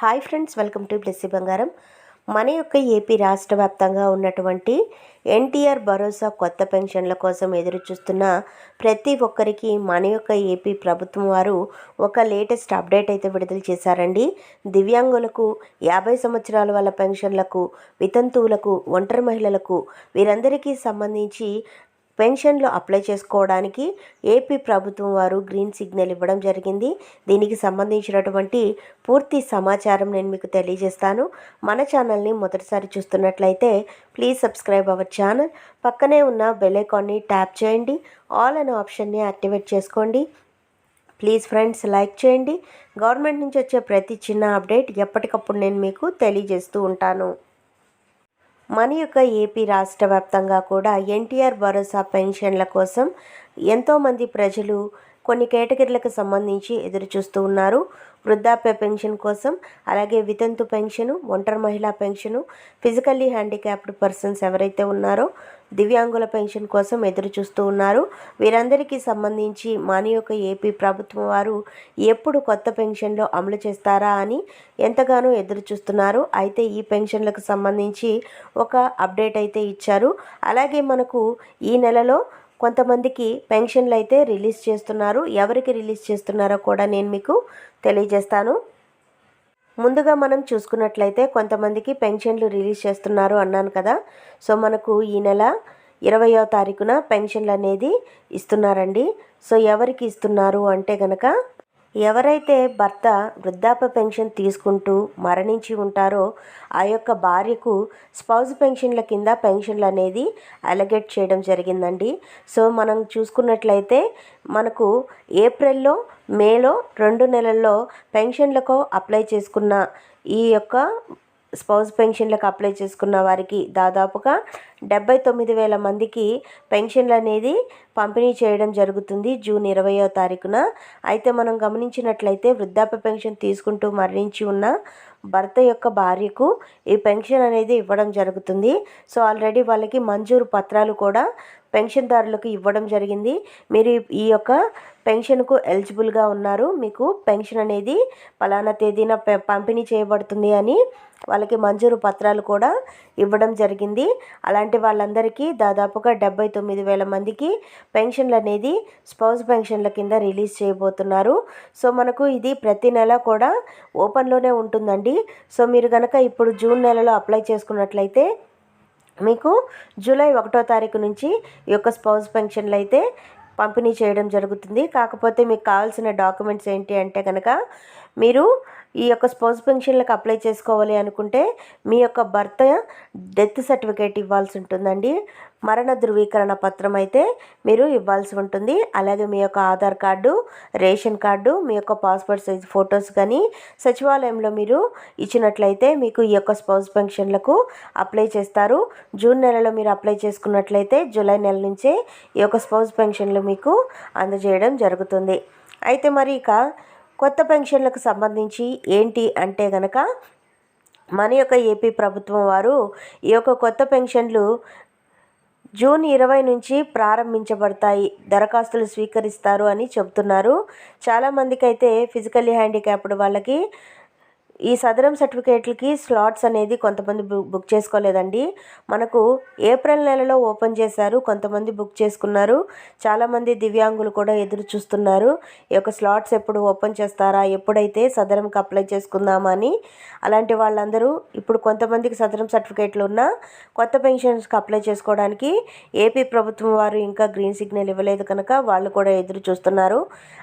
Hi friends welcome to Blessy Bangaram. మన యొక్క AP రాష్ట్ర వ్యాప్తంగా ఉన్నటువంటి ఎన్టీఆర్ భరోసా కొత్త పెన్షన్ల కోసం ఎదురు చూస్తున్న ప్రతి ఒక్కరికి మన యొక్క ఏపీ ప్రభుత్వం వారు ఒక లేటెస్ట్ అప్డేట్ అయితే విడుదల చేశారండి. దివ్యాంగులకు యాభై సంవత్సరాల వాళ్ళ పెన్షన్లకు వితంతువులకు ఒంటరి మహిళలకు వీరందరికీ సంబంధించి పెన్షన్లు అప్లై చేసుకోవడానికి ఏపీ ప్రభుత్వం వారు గ్రీన్ సిగ్నల్ ఇవ్వడం జరిగింది. దీనికి సంబంధించినటువంటి పూర్తి సమాచారం నేను మీకు తెలియజేస్తాను. మన ఛానల్ని మొదటిసారి చూస్తున్నట్లయితే ప్లీజ్ సబ్స్క్రైబ్ అవర్ ఛానల్. పక్కనే ఉన్న బెల్ ఐకాన్ని ట్యాప్ చేయండి. ఆల్ అనే ఆప్షన్ని యాక్టివేట్ చేసుకోండి. ప్లీజ్ ఫ్రెండ్స్ లైక్ చేయండి. గవర్నమెంట్ నుంచి వచ్చే ప్రతి చిన్న అప్డేట్ ఎప్పటికప్పుడు నేను మీకు తెలియజేస్తూ ఉంటాను. మన యొక్క ఏపీ రాష్ట్ర వ్యాప్తంగా కూడా ఎన్టీఆర్ భరోసా పెన్షన్ల కోసం ఎంతోమంది ప్రజలు కొన్ని కేటగిరీలకు సంబంధించి ఎదురు చూస్తూ ఉన్నారు. వృద్ధాప్య పెన్షన్ కోసం అలాగే వితంతు పెన్షను ఒంటరి మహిళా పెన్షను ఫిజికల్లీ హ్యాండిక్యాప్డ్ పర్సన్స్ ఎవరైతే ఉన్నారో దివ్యాంగుల పెన్షన్ కోసం ఎదురు చూస్తూ ఉన్నారు. వీరందరికీ సంబంధించి మన యొక్క ఏపీ ప్రభుత్వం వారు ఎప్పుడు కొత్త పెన్షన్లు అమలు చేస్తారా అని ఎంతగానో ఎదురు చూస్తున్నారు అయితే ఈ పెన్షన్లకు సంబంధించి ఒక అప్డేట్ అయితే ఇచ్చారు. అలాగే మనకు ఈ నెలలో కొంతమందికి పెన్షన్లు అయితే రిలీజ్ చేస్తున్నారు. ఎవరికి రిలీజ్ చేస్తున్నారో కూడా నేను మీకు తెలియజేస్తాను. ముందుగా మనం చూసుకున్నట్లయితే కొంతమందికి పెన్షన్లు రిలీజ్ చేస్తున్నారు అన్నాను కదా. సో మనకు ఈ నెల ఇరవయో తారీఖున పెన్షన్లు అనేది ఇస్తున్నారండి. సో ఎవరికి ఇస్తున్నారు అంటే గనక ఎవరైతే భర్త వృద్ధాప్య పెన్షన్ తీసుకుంటూ మరణించి ఉంటారో ఆ యొక్క భార్యకు స్పౌజ్ పెన్షన్ల కింద పెన్షన్లు అనేది అలగేట్ చేయడం జరిగిందండి. సో మనం చూసుకున్నట్లయితే మనకు ఏప్రిల్లో మేలో రెండు నెలల్లో పెన్షన్లకు అప్లై చేసుకున్న ఈ యొక్క స్పౌస్ పెన్షన్లకు అప్లై చేసుకున్న వారికి దాదాపుగా డెబ్బై తొమ్మిది వేల మందికి పెన్షన్లు అనేది పంపిణీ చేయడం జరుగుతుంది జూన్ ఇరవయో తారీఖున. అయితే మనం గమనించినట్లయితే వృద్ధాప్య పెన్షన్ తీసుకుంటూ మరణించి ఉన్న భర్త యొక్క భార్యకు ఈ పెన్షన్ అనేది ఇవ్వడం జరుగుతుంది. సో ఆల్రెడీ వాళ్ళకి మంజూరు పత్రాలు కూడా పెన్షన్దారులకు ఇవ్వడం జరిగింది. మీరు ఈ యొక్క పెన్షన్కు ఎలిజిబుల్గా ఉన్నారు. మీకు పెన్షన్ అనేది పలానా తేదీన పంపిణీ చేయబడుతుంది అని వాళ్ళకి మంజూరు పత్రాలు కూడా ఇవ్వడం జరిగింది. అలాంటి వాళ్ళందరికీ దాదాపుగా డెబ్బై తొమ్మిది వేల మందికి పెన్షన్లు అనేది స్పౌజ్ పెన్షన్ల కింద రిలీజ్ చేయబోతున్నారు. సో మనకు ఇది ప్రతి నెల కూడా ఓపెన్లోనే ఉంటుందండి. సో మీరు కనుక ఇప్పుడు జూన్ నెలలో అప్లై చేసుకున్నట్లయితే మీకు జూలై ఒకటో తారీఖు నుంచి ఈ యొక్క స్పౌజ్ పెన్షన్లు అయితే పంపిణీ చేయడం జరుగుతుంది. కాకపోతే మీకు కావాల్సిన డాక్యుమెంట్స్ ఏంటి అంటే కనుక మీరు ఈ యొక్క స్పౌస్ పెన్షన్లకు అప్లై చేసుకోవాలి అనుకుంటే మీ యొక్క భర్త డెత్ సర్టిఫికేట్ ఇవ్వాల్సి ఉంటుందండి. మరణ ధృవీకరణ పత్రం అయితే మీరు ఇవ్వాల్సి ఉంటుంది. అలాగే మీ యొక్క ఆధార్ కార్డు రేషన్ కార్డు మీ యొక్క పాస్పోర్ట్ సైజ్ ఫొటోస్ కానీ సచివాలయంలో మీరు ఇచ్చినట్లయితే మీకు ఈ యొక్క స్పౌస్ పెన్షన్లకు అప్లై చేస్తారు. జూన్ నెలలో మీరు అప్లై చేసుకున్నట్లయితే జూలై నెల నుంచే ఈ యొక్క స్పౌస్ పెన్షన్లు మీకు అందజేయడం జరుగుతుంది. అయితే మరి ఇక కొత్త పెన్షన్లకు సంబంధించి ఏంటి అంటే గనక మన యొక్క ఏపీ ప్రభుత్వం వారు ఈ యొక్క కొత్త పెన్షన్లు జూన్ ఇరవై నుంచి ప్రారంభించబడతాయి దరఖాస్తులు స్వీకరిస్తారు అని చెబుతున్నారు. చాలామందికి అయితే ఫిజికల్లీ హ్యాండిక్యాప్డ్ వాళ్ళకి ఈ సదరం సర్టిఫికేట్లకి స్లాట్స్ అనేది కొంతమంది బుక్ చేసుకోలేదండి. మనకు ఏప్రిల్ నెలలో ఓపెన్ చేశారు కొంతమంది బుక్ చేసుకున్నారు. చాలామంది దివ్యాంగులు కూడా ఎదురు చూస్తున్నారు. ఈ యొక్క స్లాట్స్ ఎప్పుడు ఓపెన్ చేస్తారా ఎప్పుడైతే సదరంకి అప్లై చేసుకుందామా అని. అలాంటి వాళ్ళందరూ ఇప్పుడు కొంతమందికి సదరం సర్టిఫికేట్లు ఉన్న కొత్త పెన్షన్స్కి అప్లై చేసుకోవడానికి ఏపీ ప్రభుత్వం వారు ఇంకా గ్రీన్ సిగ్నల్ ఇవ్వలేదు కనుక వాళ్ళు కూడా ఎదురు చూస్తున్నారు.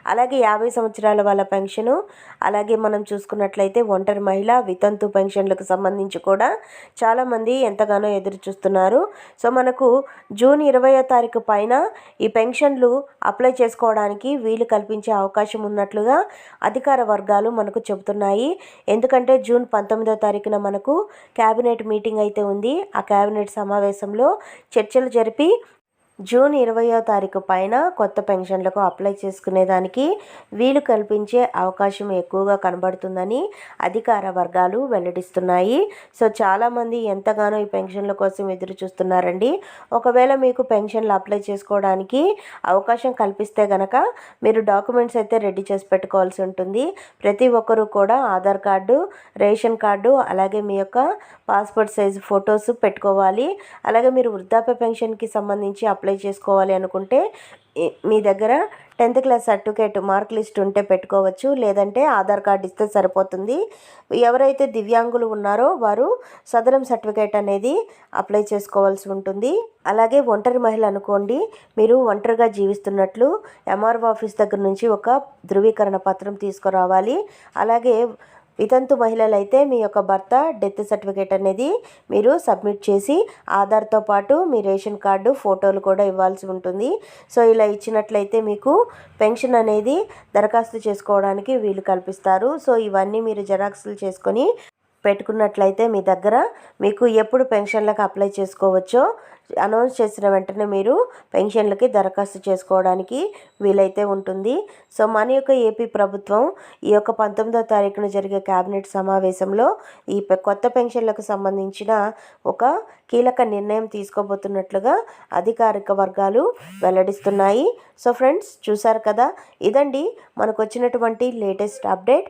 అలాగే యాభై సంవత్సరాల వాళ్ళ పెన్షను అలాగే మనం చూసుకున్నట్లయితే వన్ ఒంటరి మహిళ వితంతు పెన్షన్లకు సంబంధించి కూడా చాలామంది ఎంతగానో ఎదురు చూస్తున్నారు సో మనకు జూన్ ఇరవయో తారీఖు పైన ఈ పెన్షన్లు అప్లై చేసుకోవడానికి వీలు కల్పించే అవకాశం ఉన్నట్లుగా అధికార వర్గాలు మనకు చెబుతున్నాయి. ఎందుకంటే జూన్ పంతొమ్మిదో తారీఖున మనకు క్యాబినెట్ మీటింగ్ అయితే ఉంది. ఆ క్యాబినెట్ సమావేశంలో చర్చలు జరిపి జూన్ ఇరవయో తారీఖు పైన కొత్త పెన్షన్లకు అప్లై చేసుకునేదానికి వీలు కల్పించే అవకాశం ఎక్కువగా కనబడుతుందని అధికార వర్గాలు వెల్లడిస్తున్నాయి. సో చాలామంది ఎంతగానో ఈ పెన్షన్ల కోసం ఎదురు చూస్తున్నారండి. ఒకవేళ మీకు పెన్షన్లు అప్లై చేసుకోవడానికి అవకాశం కల్పిస్తే గనక మీరు డాక్యుమెంట్స్ అయితే రెడీ చేసి పెట్టుకోవాల్సి ఉంటుంది. ప్రతి ఒక్కరూ కూడా ఆధార్ కార్డు రేషన్ కార్డు అలాగే మీ యొక్క పాస్పోర్ట్ సైజ్ ఫొటోస్ పెట్టుకోవాలి. అలాగే మీరు వృద్ధాప్య పెన్షన్కి సంబంధించి అప్లై చేసుకోవాలి అనుకుంటే మీ దగ్గర tenth class certificate mark list ఉంటే పెట్టుకోవచ్చు. లేదంటే ఆధార్ కార్డు ఇస్తే సరిపోతుంది. ఎవరైతే దివ్యాంగులు ఉన్నారో వారు సదరం సర్టిఫికేట్ అనేది అప్లై చేసుకోవాల్సి ఉంటుంది. అలాగే ఒంటరి మహిళ అనుకోండి మీరు ఒంటరిగా జీవిస్తున్నట్లు ఎంఆర్ఓ ఆఫీస్ దగ్గర నుంచి ఒక ధృవీకరణ పత్రం తీసుకురావాలి. అలాగే వితంతు మహిళలైతే మీ యొక్క భర్త డెత్ సర్టిఫికేట్ అనేది మీరు సబ్మిట్ చేసి ఆధార్తో పాటు మీ రేషన్ కార్డు ఫోటోలు కూడా ఇవ్వాల్సి ఉంటుంది. సో ఇలా ఇచ్చినట్లయితే మీకు పెన్షన్ అనేది దరఖాస్తు చేసుకోవడానికి వీలు కల్పిస్తారు. సో ఇవన్నీ మీరు జెరాక్స్లు చేసుకొని పెట్టుకున్నట్లయితే మీ దగ్గర మీకు ఎప్పుడు పెన్షన్లకు అప్లై చేసుకోవచ్చో అనౌన్స్ చేసిన వెంటనే మీరు పెన్షన్లకి దరఖాస్తు చేసుకోవడానికి వీలైతే ఉంటుంది. సో మన యొక్క ఏపీ ప్రభుత్వం ఈ యొక్క పంతొమ్మిదో తారీఖున జరిగే క్యాబినెట్ సమావేశంలో ఈ కొత్త పెన్షన్లకు సంబంధించిన ఒక కీలక నిర్ణయం తీసుకోబోతున్నట్లుగా అధికారిక వర్గాలు వెల్లడిస్తున్నాయి. సో ఫ్రెండ్స్ చూసారు కదా? ఇదండి మనకు వచ్చినటువంటి లేటెస్ట్ అప్డేట్.